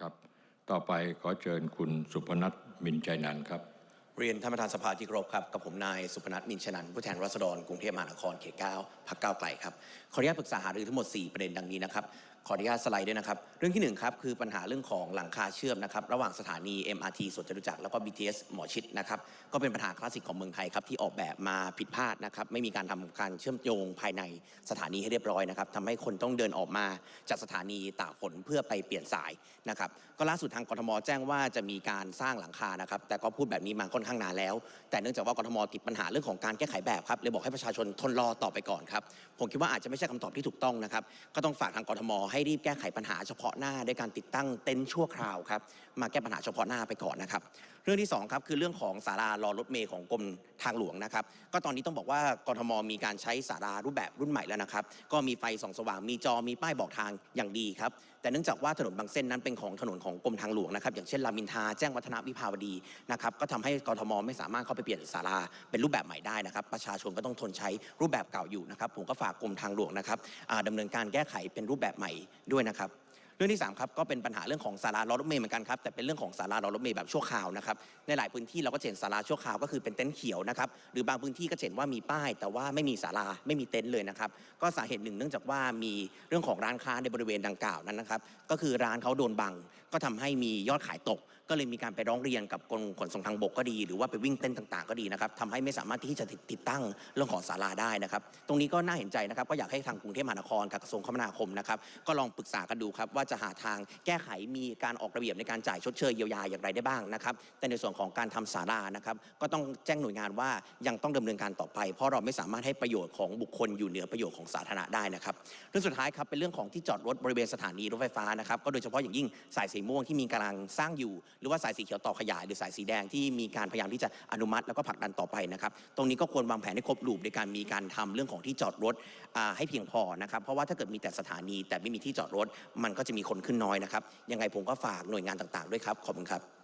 ครับ ต่อไปขอเชิญคุณสุพนัทมินใจนันครับ เรียนท่านประธานสภาที่เคารพครับ กับผมนายสุพนัทมินชนันผู้แทนราษฎรกรุงเทพมหานครเขตเก้าพักเก้าไกลครับ ขออนุญาตปรึกษาหารือทั้งหมด 4 ประเด็นดังนี้นะครับ ขออนุญาตสไลด์ด้วยนะครับ เรื่องที่ 1 ครับ คือปัญหาเรื่องของหลังคาเชื่อมนะครับ ระหว่างสถานี MRT สวนจตุจักรแล้วก็ BTS หมอชิดนะครับ ก็เป็นปัญหาคลาสสิกของเมืองไทยครับ ที่ออกแบบมาผิดพลาดนะครับ ไม่มีการทำการเชื่อมโยงภายในสถานีให้เรียบร้อยนะครับทำให้คนต้องเดินออกมาจากสถานีตากฝนเพื่อไปเปลี่ยนสายนะครับ ก็ล่าสุดทางกรทมแจ้งว่าจะมีการสร้างหลังคานะครับ แต่ก็พูดแบบนี้มาค่อนข้างนานแล้ว แต่เนื่องจากว่ากรทมติดปัญหาเรื่องของการแก้ไขแบบครับเลยบอกให้ประชาชนทนรอต่อไปก่อนครับผมคิดว่าอาจจะไม่ใช่คำตอบที่ถูกต้องนะครับก็ต้องฝากทางกทมให้รีบแก้ไขปัญหาเฉพาะหน้าด้วยการติดตั้งเต็นท์ชั่วคราวครับมาแก้ปัญหาเฉพาะหน้าไปก่อนนะครับ เรื่องที่สองครับคือเรื่องของสารารอรถเมย์ของกรมทางหลวงนะครับ ก็ตอนนี้ต้องบอกว่ากรทมมีการใช้สารารูปแบบรุ่นใหม่แล้วนะครับ ก็มีไฟส่องสว่างมีจอมีป้ายบอกทางอย่างดีครับแต่เนื่องจากว่าถนนบางเส้นนั้นเป็นของถนนของกรมทางหลวงนะครับอย่างเช่นรามอินทาแจ้งวัฒนะวิภาวดีนะครับก็ทำให้กรทมไม่สามารถเข้าไปเปลี่ยนศาลาเป็นรูปแบบใหม่ได้นะครับประชาชนก็ต้องทนใช้รูปแบบเก่าอยู่นะครับผมก็ฝากกรมทางหลวงนะครับดำเนินการแก้ไขเป็นรูปแบบใหม่ด้วยนะครับ รื่องที่3ครับก็เป็นปัญหาเรื่องของสารารอรถเมย์เหมือนกันครับแต่เป็นเรื่องของสารารอรถเมย์แบบชั่วคราวนะครับในหลายพื้นที่เราก็เห็นสาราชั่วคราวก็คือเป็นเต็นท์เขียวนะครับหรือบางพื้นที่ก็เห็นว่ามีป้าย แต่ว่าไม่มีสาราไม่มีเต็นท์เลยนะครับก็สาเหตุหนึ่งเนื่องจากว่ามีเรื่องของร้านค้าในบริเวณดังกล่าวนั้นนะครับก็คือร้านเขาโดนบังก็ทำให้มียอดขายตก ก็เลยมีการไปร้องเรียนกับกรมขนส่งทางบกก็ดี หรือว่าไปวิ่งเต้นต่าง ๆก็ดีนะครับทำให้ไม่สามารถที่จะติดตั้งเรื่องของศาลาได้นะครับ ตรงนี้ก็น่าเห็นใจนะครับ ก็อยากให้ทางกรุงเทพมหานครกับกระทรวงคมนาคมนะครับ ก็ลองปรึกษากันดูครับว่าจะหาทางแก้ไขมีการออกระเบียบในการจ่ายชดเชยเยียวยาอย่างไรได้บ้างนะครับ แต่ในส่วนของการทำศาลานะครับ ก็ต้องแจ้งหน่วยงานว่ายังต้องดำเนินการต่อไป เพราะเราไม่สามารถให้ประโยชน์ของบุคคลอยู่เหนือประโยชน์ของสาธารณะได้นะครับ เรื่องสุดท้ายครับเป็นเรื่องของที่จอดรถบริเวณสถานีรถไฟฟ้านะครับ ก็โดยเฉพาะอย่างยิ่งสายสีม่วงที่มีกำลังสร้างอยู่หรือว่าสายสีเขียวต่อขยาย หรือสายสีแดงที่มีการพยายามที่จะอนุมัติแล้วก็ผลักดันต่อไปนะครับตรงนี้ก็ควรวางแผนให้ครบรูปในการมีการทำเรื่องของที่จอดรถให้เพียงพอนะครับเพราะว่าถ้าเกิดมีแต่สถานี แต่ไม่มีที่จอดรถ มันก็จะมีคนขึ้นน้อยนะครับยังไงผมก็ฝากหน่วยงานต่างๆด้วยครับขอบคุณครับ